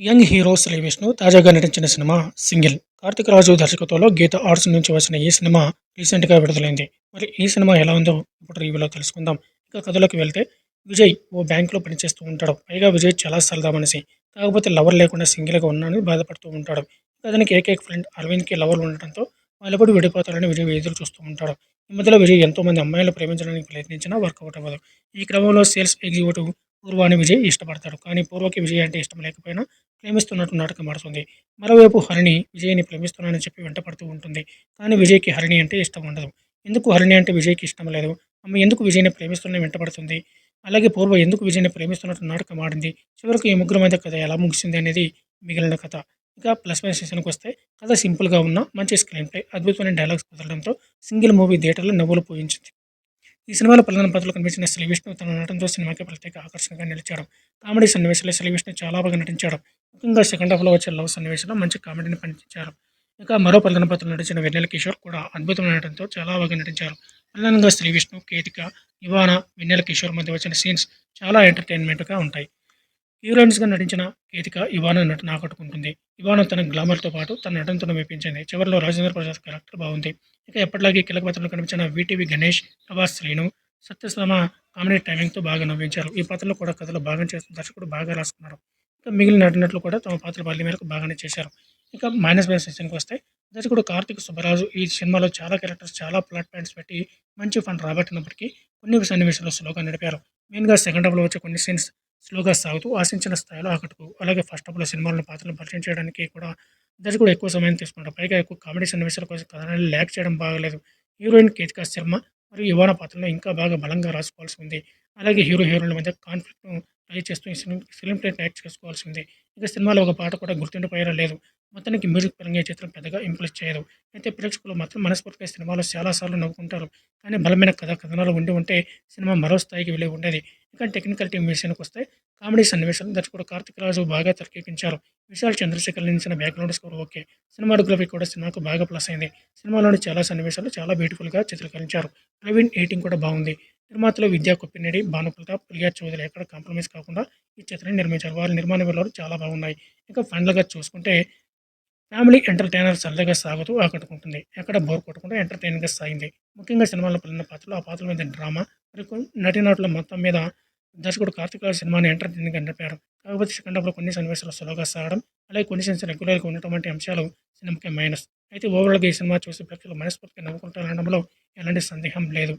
Young hero Shri Vishnu తాజాగా నటించిన cinema single. Karthik రాజు దర్శకత్వంలో గీత ఆర్ట్స్ నుంచి వచ్చిన ఈ సినిమా రీసెంట్గా విడుదలైంది. మరి ఈ సినిమా ఎలా ఉందో ఇప్పుడు రివ్యూలో తెలుసుకుందాం. ఇక కథలోకి వెళ్తే విజయ్ ఓ బ్యాంకులో పనిచేస్తూ ఉంటాడు. పైగా విజయ్ చాలా సరదా మనిషి. కాకపోతే లవర్ లేకుండా సింగిల్గా ఉన్నానని బాధపడుతూ ఉంటాడు. అతనికి ఏకైక ఫ్రెండ్ అరవింద్కి లవర్ ఉండటంతో వాళ్ళెప్పుడు విడిపోతారని విజయ్ ఎదురు చూస్తూ ఉంటాడు. ఈ మధ్యలో విజయ్ ఎంతో మంది అమ్మాయిలు ప్రేమించడానికి ప్రయత్నించినా వర్కౌట్ అవ్వదు. ఈ క్రమంలో సేల్స్ ఎగ్జిక్యూటివ్ పూర్వాని విజయ్ ఇష్టపడతాడు. కానీ పూర్వకి విజయ్ అంటే ఇష్టం లేకపోయినా ప్రేమిస్తున్నట్టు నాటకం ఆడుతుంది. మరోవైపు హరిణి విజయ్ని ప్రేమిస్తున్నానని చెప్పి వెంటపడుతూ ఉంటుంది. కానీ విజయ్కి హరిణి అంటే ఇష్టం ఉండదు. ఎందుకు హరిణి అంటే విజయ్కి ఇష్టం లేదు? అమ్మ ఎందుకు విజయ్ని ప్రేమిస్తున్న వెంటపడుతుంది? అలాగే పూర్వ ఎందుకు విజయ్ని ప్రేమిస్తున్నట్టు నాటకం ఆడింది? చివరికి ఈ ముగ్గురు మధ్య కథ ఎలా ముగిసింది అనేది మిగిలిన కథ. ఇక ప్లస్ వన్ సీజన్కి వస్తే కథ సింపుల్గా ఉన్న మంచి స్క్రీన్ ప్లే అద్భుతమైన డైలాగ్స్ కుదరడంతో సింగిల్ మూవీ థియేటర్లో నవ్వులు పోయించింది. ఈ సినిమాలో ప్రధాన పాత్రలు కనిపించిన శ్రీ విష్ణు తన నటనతో సినిమాకి ప్రత్యేక ఆకర్షణగా నిలిచాడు. కామెడీ సన్నివేశాలు శ్రీ విష్ణు చాలా బాగా నటించాడు. ముఖ్యంగా సెకండ్ హాఫ్లో వచ్చే లవ్ సన్నివేశంలో మంచి కామెడీని పండించారు. ఇక మరో ప్రధాన పాత్రలో నటించిన వెన్నెల కిషోర్ కూడా అద్భుతమైన నటనతో చాలా బాగా నటించారు. ప్రధానంగా శ్రీ విష్ణు కేతిక ఇవాన వెన్నెల కిషోర్ మధ్య వచ్చిన సీన్స్ చాలా ఎంటర్టైన్మెంట్గా ఉంటాయి. హీరోయిన్స్గా నటించిన కేతిక ఇవాన నటన ఆకట్టుకుంటుంది ఇవాన తన గ్లామర్తో పాటు తన నటనతో మెప్పించింది. చివరిలో రాజేంద్ర ప్రసాద్ క్యారెక్టర్ బాగుంది. ఇక ఎప్పటిలాగే కీలక పాత్రలో కనిపించిన వీటీవీ గణేష్ ప్రభాస్ శ్రీను సత్యశ్రమ కామెడీ టైమింగ్తో బాగా నవ్వించారు. ఈ పాత్రలో కూడా కథలు బాగా చేస్తున్న దర్శకుడు బాగా రాసుకున్నారు. ఇక మిగిలిన నటినట్లు కూడా తమ పాత్ర బల్లి మేరకు బాగానే చేశారు. ఇక మైనస్ బై సెషన్కి వస్తే దర్శకుడు కార్తిక్ సుబ్బరాజు ఈ సినిమాలో చాలా క్యారెక్టర్స్ చాలా ప్లాట్ పాయింట్స్ పెట్టి మంచి ఫన్ రాబట్టినప్పటికీ కొన్ని సన్నివేశాలు స్లోగా నడిపారు. మెయిన్గా సెకండ్ హాఫ్లో వచ్చే కొన్ని సీన్స్ స్లోగా సాగుతూ ఆశించిన స్థాయిలో ఆకట్టుకు. అలాగే ఫస్ట్ హాఫ్లో సినిమాలను పాత్రలను పరిచయం చేయడానికి కూడా దర్శకుడు ఎక్కువ సమయం తీసుకున్నాడు పైగా ఎక్కువ కామెడీ సన్నివేశాల కోసం కథనాన్ని ల్యాక్ చేయడం బాగలేదు. హీరోయిన్ కేతికా శర్మ మరియు యువన పాత్రలో ఇంకా బాగా బలంగా రాసుకోవాల్సి ఉంది. అలాగే హీరో హీరోయిన్ల మధ్య కాన్ఫ్లిక్ట్ను ట్రై చేస్తూ ఈ సినిమా ఫిలిం ప్లేట్ యాక్ట్ చేసుకోవాల్సి ఉంది. ఇక సినిమాలో ఒక పాట కూడా గుర్తుండిపోయేలా లేదు. మొత్తానికి మ్యూజిక్ పరంగా ఈ చిత్రం పెద్దగా ఇంప్రెస్ చేయదు అయితే ప్రేక్షకులు మాత్రం మనస్ఫూర్తిగా సినిమాలో చాలాసార్లు నవ్వుకుంటారు. కానీ బలమైన కథ కథనాలు ఉండి ఉంటే సినిమా మరో స్థాయికి వెళ్ళి ఉండేది. ఇక టెక్నికల్ టీం విషయానికి వస్తే కామెడీ సన్నివేశాలు దర్శకుడు కార్తిక్ రాజు బాగా తెరకెక్కించారు. విశాల్ చంద్రశేఖర్ నిలిచిన బ్యాక్గ్రౌండ్ స్కోర్ ఓకే. సినిమాటోగ్రఫీ కూడా సినిమాకు బాగా ప్లస్ అయింది. సినిమాలోని చాలా సన్నివేశాలు చాలా బ్యూటిఫుల్గా చిత్రీకరించారు. ప్రవీణ్ ఎయిటింగ్ కూడా బాగుంది. నిర్మాతలు విద్యా కొప్పినేడి భానుప్రతాప్ ప్రియా చౌదరి ఎక్కడ కాంప్రమైజ్ కాకుండా ఈ చిత్రాన్ని నిర్మించారు. వారి నిర్మాణ విలువలు చాలా బాగున్నాయి. ఇంకా ఫైనల్గా చూసుకుంటే ఫ్యామిలీ ఎంటర్టైనర్ సరదాగా సాగుతూ ఆకట్టుకుంటుంది. ఎక్కడ బోర్ కొట్టకుండా ఎంటర్టైనింగ్గా సాగింది. ముఖ్యంగా సినిమాలో పలిన పాత్రలు ఆ పాత్రల మీద డ్రామా మరియు నటీనటుల మొత్తం మీద దర్శకుడు కార్తిక్ రాజు సినిమాని ఎంటర్టైనింగ్గా నడిపారు. కాకపోతే సెకండ్ కొన్ని సన్నివేశాలు సులువుగా సాగడం అలాగే కొన్ని సీన్స్ రెగ్యులర్గా ఉండటం వంటి అంశాలు సినిమాకి మైనస్. అయితే ఓవరాల్గా ఈ సినిమా చూసి ప్రేక్షకులు మనస్ఫూర్తిగా నవ్వుకుంటారనడంలో ఎలాంటి సందేహం లేదు.